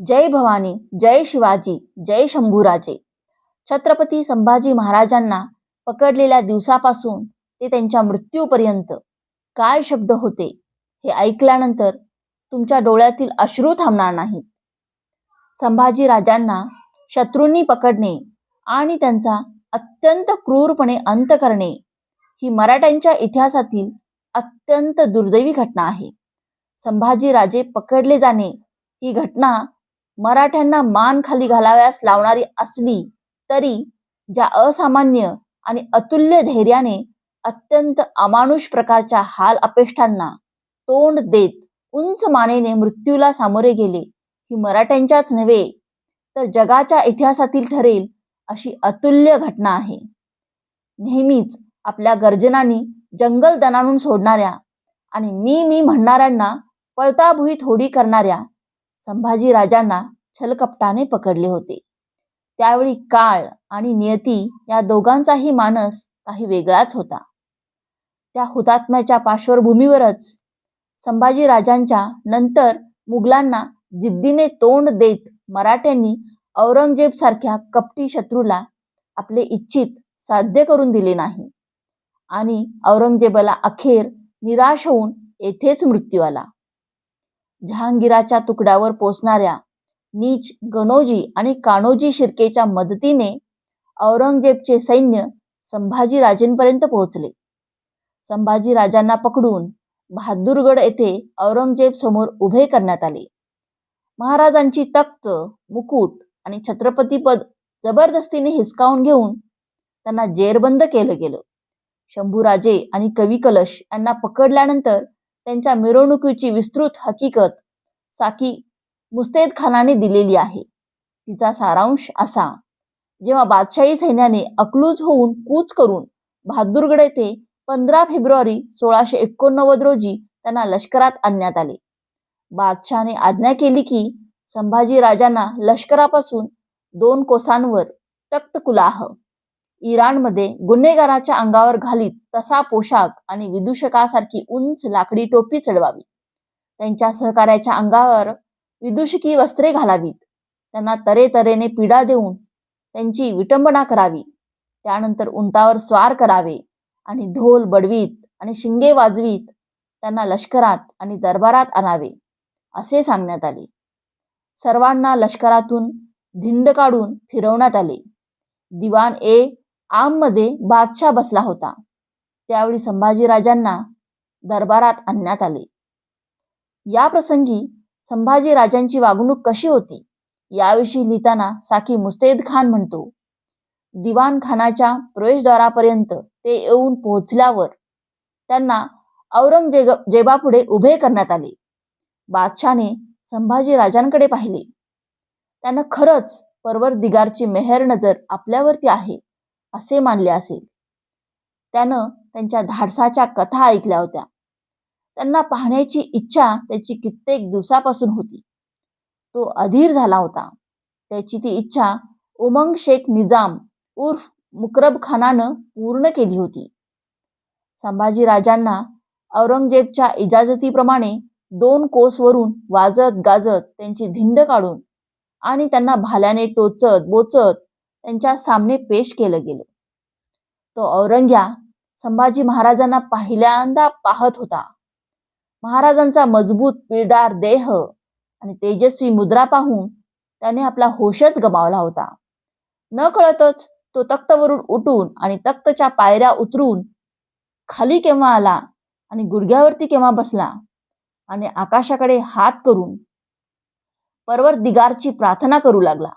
जय भवानी जय शिवाजी जय शंभूराजे. छत्रपती संभाजी महाराजांना पकडलेल्या दिवसापासून ते त्यांच्या मृत्यूपर्यंत काय शब्द होते हे ऐकल्यानंतर तुमच्या डोळ्यातील अश्रू थांबणार नाहीत. संभाजी राजांना शत्रूंनी पकडणे आणि त्यांचा अत्यंत क्रूरपणे अंत करणे ही मराठ्यांच्या इतिहासातील अत्यंत दुर्दैवी घटना आहे. संभाजी राजे पकडले जाणे ही घटना मराठ्यांना मान खाली घालाव्यास लावणारी असली तरी ज्या असामान्य आणि अतुल्य धैर्याने अत्यंत अमानुष प्रकारच्या हाल अपेष्टांना तोंड देत उंच मानेने मृत्यूला सामोरे गेले ही मराठ्यांच्याच नव्हे तर जगाच्या इतिहासातील ठरेल अशी अतुल्य घटना आहे. नेहमीच आपल्या गर्जनांनी जंगल दणाणून सोडणाऱ्या आणि मी मी म्हणणाऱ्यांना पळताभुई थोडी करणाऱ्या संभाजी राजांना छलकपटाने पकडले होते. त्यावेळी काळ आणि नियती या दोघांचाही मानस काही वेगळाच होता. त्या हुतात्म्याच्या पार्श्वभूमीवरच संभाजी राजांच्या नंतर मुघलांना जिद्दीने तोंड देत मराठ्यांनी औरंगजेब सारख्या कपटी शत्रूला आपले इच्छित साध्य करून दिले नाही आणि औरंगजेबाला अखेर निराश होऊन येथेच मृत्यू आला. जहांगीराच्या तुकड्यावर पोचणाऱ्या नीच गणोजी आणि कान्होजी शिर्केच्या मदतीने औरंगजेबचे सैन्य संभाजीराजेंपर्यंत पोहोचले. संभाजीराजांना पकडून बहादूरगड येथे औरंगजेब समोर उभे करण्यात आले. महाराजांची तख्त मुकुट आणि छत्रपतीपद जबरदस्तीने हिसकावून घेऊन त्यांना जेरबंद केलं गेलं. शंभूराजे आणि कवी कलश यांना पकडल्यानंतर त्यांच्या मिरवणुकीची विस्तृत हकीकत साकी मुस्तैद खानाने दिलेली आहे. तिचा सारांश असा जेव्हा बादशाही सैन्याने अकलूज होऊन कूच करून बहादूरगड येथे पंधरा फेब्रुवारी सोळाशे एकोणनव्वद रोजी त्यांना लष्करात आणण्यात आले. बादशहाने आज्ञा केली की संभाजी राजांना लष्करापासून दोन कोसांवर तक्त कुलाह इराणमध्ये गुन्हेगाराच्या अंगावर घालीत तसा पोशाख आणि विदूषकासारखी उंच लाकडी टोपी चढवावी. त्यांच्या सहकार्याच्या अंगावर विदूषकी वस्त्रे घालावीत. त्यांना तरेतरेने पीडा देऊन त्यांची विटंबना करावी. त्यानंतर उंटावर स्वार करावे आणि ढोल बडवीत आणि शिंगे वाजवीत त्यांना लष्करात आणि दरबारात आणावे असे सांगण्यात आले. सर्वांना लष्करातून धिंड काढून फिरवण्यात आले. दिवाण ए. आममध्ये बादशाह बसला होता. त्यावेळी संभाजीराजांना दरबारात आणण्यात आले. या प्रसंगी संभाजी राजांची वागणूक कशी होती? याविषयी लिहिताना साकी मुस्तैद खान म्हणतो दिवाण खानाच्या प्रवेशद्वारापर्यंत ते येऊन पोहोचल्यावर त्यांना औरंगजेब जेबापुढे उभे करण्यात आले. बादशाने संभाजी राजांकडे पाहिले. त्यानं खरंच परवर दिगारची मेहर नजर आपल्यावरती आहे. असे मानले असेल. त्यानं त्यांच्या धाडसाच्या कथा ऐकल्या होत्या. त्यांना पाहण्याची इच्छा त्याची कित्येक दिवसापासून होती. तो अधीर झाला होता. त्याची ती इच्छा उमंग शेख निजाम उर्फ मुकरब खानानं पूर्ण केली होती. संभाजी राजांना औरंगजेबच्या इजाजतीप्रमाणे दोन कोसवरून वाजत गाजत त्यांची धिंड काढून आणि त्यांना भाल्याने टोचत बोचत त्यांच्या सामने पेश केलं गेलं. तो औरंग्या संभाजी महाराजांना पहिल्यांदा पाहत होता. महाराजांचा मजबूत पिळदार देह आणि तेजस्वी मुद्रा पाहून त्याने आपला होशच गमावला होता. न कळतच तो तख्तवरून उठून आणि तख्तच्या पायऱ्या उतरून खाली केव्हा आला आणि गुडघ्यावरती केव्हा बसला आणि आकाशाकडे हात करून परवर दिगारची प्रार्थना करू लागला.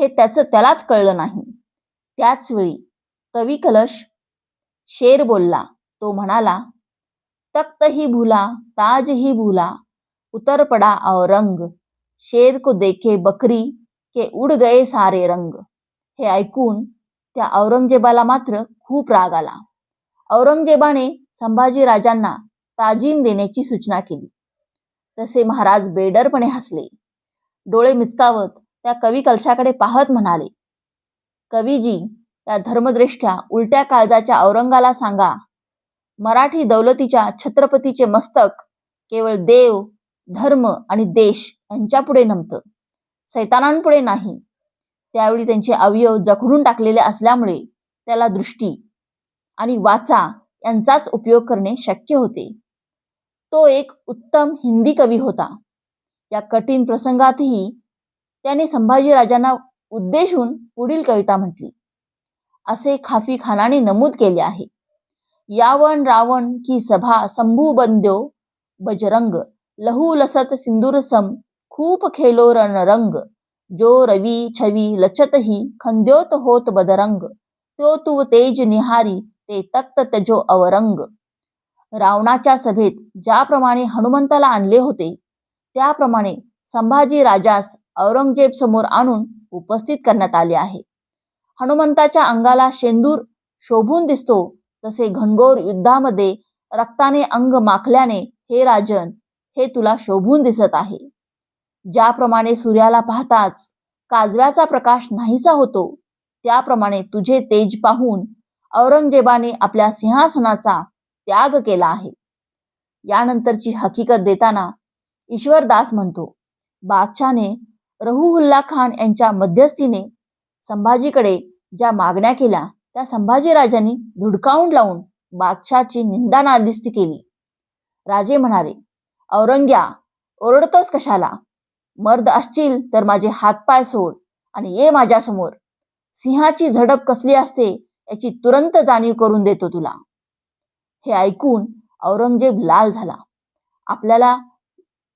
हे त्याचं त्यालाच कळलं नाही. त्याच वेळी कवी कलश शेर बोलला. तो म्हणाला तख्त ही भूला ताज ही भूला उतर पडा औरंग शेर को देखे बकरी के उड गए सारे रंग. हे ऐकून त्या औरंगजेबाला मात्र खूप राग आला. औरंगजेबाने संभाजी राजांना ताजीम देण्याची सूचना केली. तसे महाराज बेडरपणे हसले. डोळे मिचकावत त्या कवी कलशाकडे पाहत म्हणाले कवीजी त्या धर्मदृष्ट्या उलट्या काळजाच्या औरंगाला सांगा. मराठी दौलतीच्या छत्रपतीचे मस्तक केवळ देव धर्म आणि देश यांच्यापुढे नमतं. सैतानांपुढे नाही. त्यावेळी त्यांचे अवयव जखडून टाकलेले असल्यामुळे त्याला दृष्टी आणि वाचा यांचाच उपयोग करणे शक्य होते. तो एक उत्तम हिंदी कवी होता. या कठीण प्रसंगातही त्याने संभाजीराजांना उद्देशून पुढील कविता म्हटली. असे खाफी खानाने नमूद केले आहे. यावन रावण की सभा संभू बंद्यो बजरंग लहू लसत सिंदूरसम खूप खेलो रणरंग जो रवी छवी लचतही खंद्योत होत बदरंग तो तू तेज निहारी ते तक्त तजो अवरंग. रावणाच्या सभेत ज्याप्रमाणे हनुमंताला आणले होते त्याप्रमाणे संभाजी राजास औरंगजेब समोर आणून उपस्थित करण्यात आले आहे. हनुमंताच्या अंगाला शेंदूर शोभून दिसतो तसे घनघोर युद्धामध्ये रक्ताने अंग माखल्याने हे राजन हे तुला शोभून दिसत आहे. ज्याप्रमाणे सूर्याला पाहताच काजव्याचा प्रकाश नाहीसा होतो त्याप्रमाणे तुझे तेज पाहून औरंगजेबाने आपल्या सिंहासनाचा त्याग केला आहे. यानंतरची हकीकत देताना ईश्वरदास म्हणतो बादशाने रहुहुल्ला खान यांच्या मध्यस्थीने संभाजीकडे ज्या मागण्या केल्या त्या संभाजीराजांनी धुडकावून लावून बादशाची निंदा नादिस्त केली. राजे म्हणाले औरंग्या ओरडतोस कशाला? मर्द असतील तर माझे हातपाय सोड आणि ये माझ्यासमोर. सिंहाची झडप कसली असते याची तुरंत जाणीव करून देतो तुला. हे ऐकून औरंगजेब लाल झाला. आपल्याला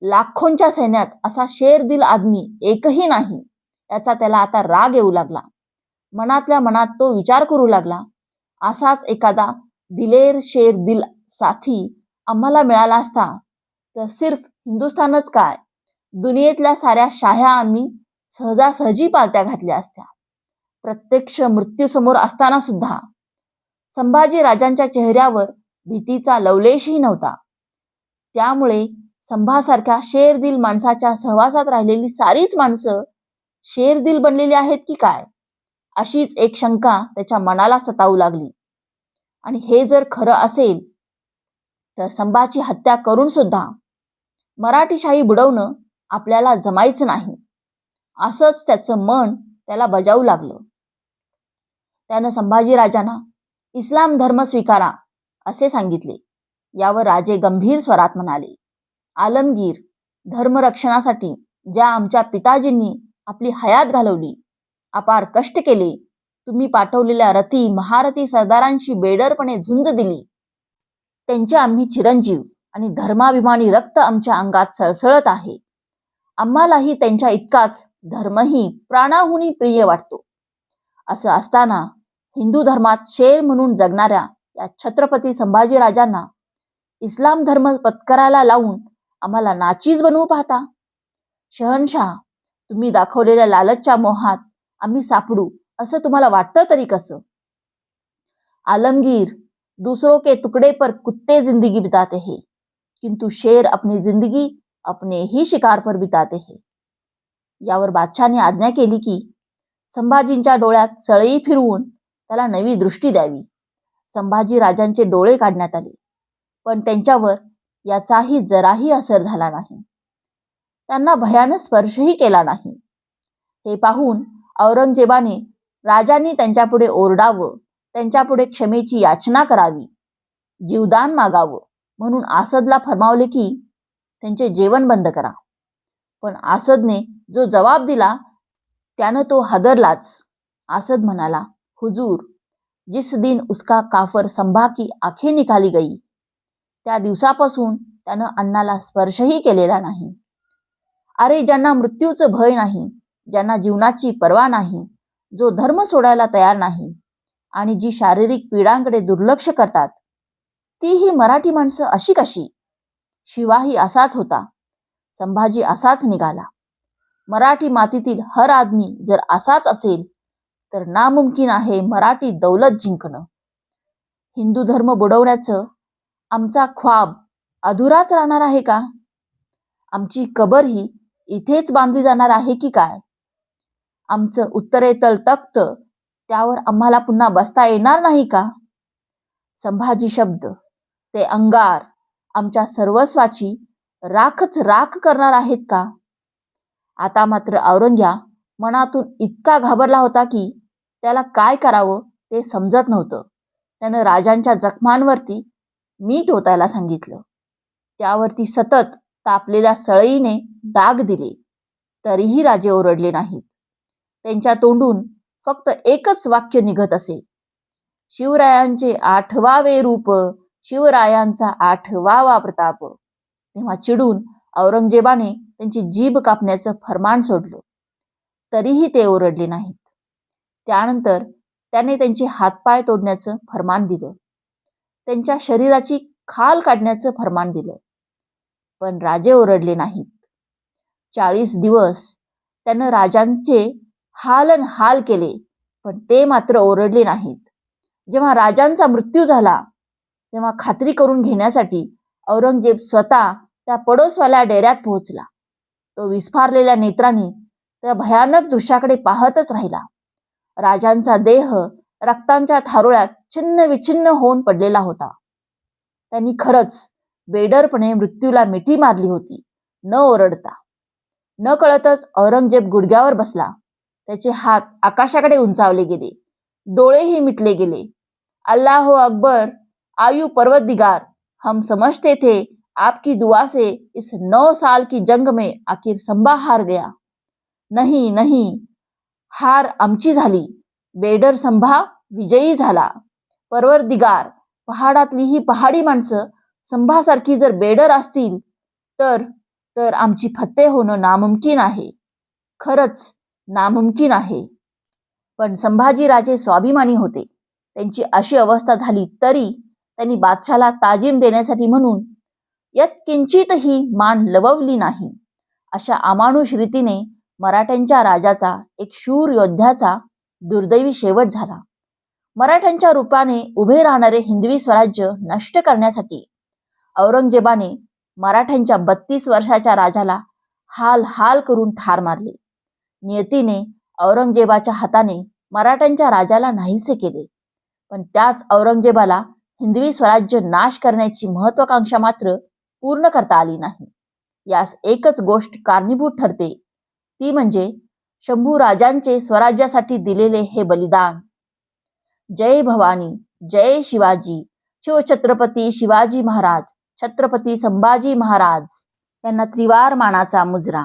लाखोंच्या सैन्यात असा शेर दिल आदमी एकही नाही. याचा त्याला आता राग येऊ लागला. मनातल्या मनात तो विचार करू लागला. असाच एखादा दिलेर शेर दिल साथी आम्हाला मिळाला असता तर सिर्फ हिंदुस्थानच काय? दुनियेतल्या साऱ्या शाह्या आम्ही सहजासहजी पालत्या घातल्या असत्या. प्रत्यक्ष मृत्यूसमोर असताना सुद्धा. संभाजी राजांच्या चेहऱ्यावर भीतीचा लवलेशही नव्हता. त्यामुळे संभासारख्या शेरदिल माणसाच्या सहवासात राहिलेली सारीच माणसं शेरदिल बनलेली आहेत की काय? अशीच एक शंका त्याच्या मनाला सतावू लागली. आणि हे जर खरं असेल तर संभाची हत्या करून सुद्धा मराठीशाही बुडवणं आपल्याला जमायचं नाही. असंच त्याचं मन त्याला बजावू लागलं. त्यानं संभाजीराजांना इस्लाम धर्म स्वीकारा असे सांगितले. यावर राजे गंभीर स्वरात म्हणाले. आलमगीर धर्मरक्षणासाठी ज्या आमच्या पिताजींनी आपली हयात घालवली अपार कष्ट केले तुम्ही पाठवलेल्या रथी महारथी सरदारांशी बेडरपणे झुंज दिली. त्यांचे आम्ही चिरंजीव आणि धर्माभिमानी रक्त आमच्या अंगात सळसळत आहे. आम्हालाही त्यांच्या इतकाच धर्मही प्राणाहुनी प्रिय वाटतो. असं असताना हिंदू धर्मात शेर म्हणून जगणाऱ्या या छत्रपती संभाजीराजांना इस्लाम धर्म पत्करायला लावून आम्हाला नाचीज बनवू पाहता. शहनशाह तुम्ही दाखवलेल्या लालचच्या मोहात आम्ही सापडू असं तुम्हाला वाटतं तरी कसं? आलमगीर दूसरों के टुकड़े पर कुत्ते जिंदगी बिताते हैं किंतु शेर अपनी जिंदगी अपने ही शिकार पर बिताते हैं. यावर बादशाने आज्ञा केली की संभाजींच्या डोळ्यात सळई फिरवून त्याला नवी दृष्टी द्यावी. संभाजी राजांचे डोळे काढण्यात आले. पण त्यांच्यावर याचाही जराही असर झाला नाही. त्यांना भयानं स्पर्शही केला नाही. हे पाहून औरंगजेबाने राजांनी त्यांच्यापुढे ओरडावं त्यांच्यापुढे क्षमेची याचना करावी जीवदान मागावं म्हणून आसदला फरमावले की त्यांचे जेवण बंद करा. पण आसदने जो जबाब दिला त्यानं तो हादरलाच. आसद म्हणाला हुजूर जिस दिन उसका काफर संभा की आखे निकाली गई त्या दिवसापासून त्यानं अण्णाला स्पर्शही केलेला नाही. अरे ज्यांना मृत्यूचं भय नाही ज्यांना जीवनाची पर्वा नाही जो धर्म सोडायला तयार नाही आणि जी शारीरिक पीडांकडे दुर्लक्ष करतात ती ही मराठी माणसं अशी कशी? शिवाही असाच होता. संभाजी असाच निघाला. मराठी मातीतील हर आदमी जर असाच असेल तर नामुमकिन आहे मराठी दौलत जिंकणं. हिंदू धर्म बुडवण्याचं आमचा ख्वाब अधुराच राहणार आहे का? आमची कबर ही इथेच बांधली जाणार आहे की काय? आमचं उत्तरेतल तख्त त्यावर आम्हाला पुन्हा बसता येणार नाही का? संभाजी शब्द ते अंगार आमच्या सर्वस्वाची राखच राख करणार आहेत का? आता मात्र औरंग्या मनातून इतका घाबरला होता की त्याला काय करावं ते समजत नव्हतं. त्यानं राजांच्या जखमांवरती मीठ ओतायला सांगितलं. त्यावरती सतत तापलेल्या सळईने डाग दिले. तरीही राजे ओरडले नाहीत. त्यांच्या तोंडून फक्त एकच वाक्य निघत असे. शिवरायांचे आठवावे रूप शिवरायांचा आठवावा प्रताप. तेव्हा चिडून औरंगजेबाने त्यांची जीभ कापण्याचं फरमान सोडलं. तरीही ते ओरडले नाहीत. त्यानंतर त्याने त्यांचे हातपाय तोडण्याचं फरमान दिलं. त्यांच्या शरीराची खाल काढण्याचं फरमान दिलं. पण राजे ओरडले नाहीत. चाळीस दिवस त्यानं राजांचे हालन हाल केले पण ते मात्र ओरडले नाहीत. जेव्हा राजांचा मृत्यू झाला तेव्हा खात्री करून घेण्यासाठी औरंगजेब स्वतः त्या पडोसवाल्या डेऱ्यात पोहोचला. तो विस्फारलेल्या नेत्रांनी त्या भयानक दृश्याकडे पाहतच राहिला. राजांचा देह रक्तांच्या थारोळ्यात छिन्न विछिन्न होऊन पडलेला होता. त्यांनी खरंच बेडरपणे मृत्यूला मिठी मारली होती. न ओरडता. न कळतच औरंगजेब गुडघ्यावर बसला. त्याचे हात आकाशाकडे उंचावले गेले. डोळेही मिटले गेले. अल्लाह अकबर आयु पर्वत दिगार हम समझते थे आपकी दुआ से इस नौ साल की जंग में आखिर संभा हार गया। नहीं नहीं हार आमची झाली. बेडर संभा विजयी झाला. परवरदिगार. पहाडातली ही पहाडी माणसं संभासारखी जर बेडर असतील तर तर आमची फत्ते होणं नामुमकिन आहे. खरंच नामुमकिन आहे. पण संभाजीराजे स्वाभिमानी होते. त्यांची अशी अवस्था झाली तरी त्यांनी बादशाला ताजीम देण्यासाठी म्हणून यत्किंचितही मान लववली नाही. अशा अमानुष रीतीने मराठ्यांच्या राजाचा एक शूर योद्ध्याचा दुर्दैवी शेवट झाला. मराठ्यांच्या रूपाने उभे राहणारे हिंदवी स्वराज्य नष्ट करण्यासाठी औरंगजेबाने मराठ्यांच्या बत्तीस वर्षाच्या राजाला हाल हाल करून ठार मारले. नियतीने औरंगजेबाच्या हाताने मराठ्यांच्या राजाला नाहीसे केले. पण त्याच औरंगजेबाला हिंदवी स्वराज्य नाश करण्याची महत्वाकांक्षा मात्र पूर्ण करता आली नाही. यास एकच गोष्ट कारणीभूत ठरते. ती म्हणजे शंभू राजांचे स्वराज्यासाठी दिलेले हे बलिदान. जय भवानी जय शिवाजी. शिवछत्रपती शिवाजी महाराज छत्रपती संभाजी महाराज यांना त्रिवार मानाचा मुजरा.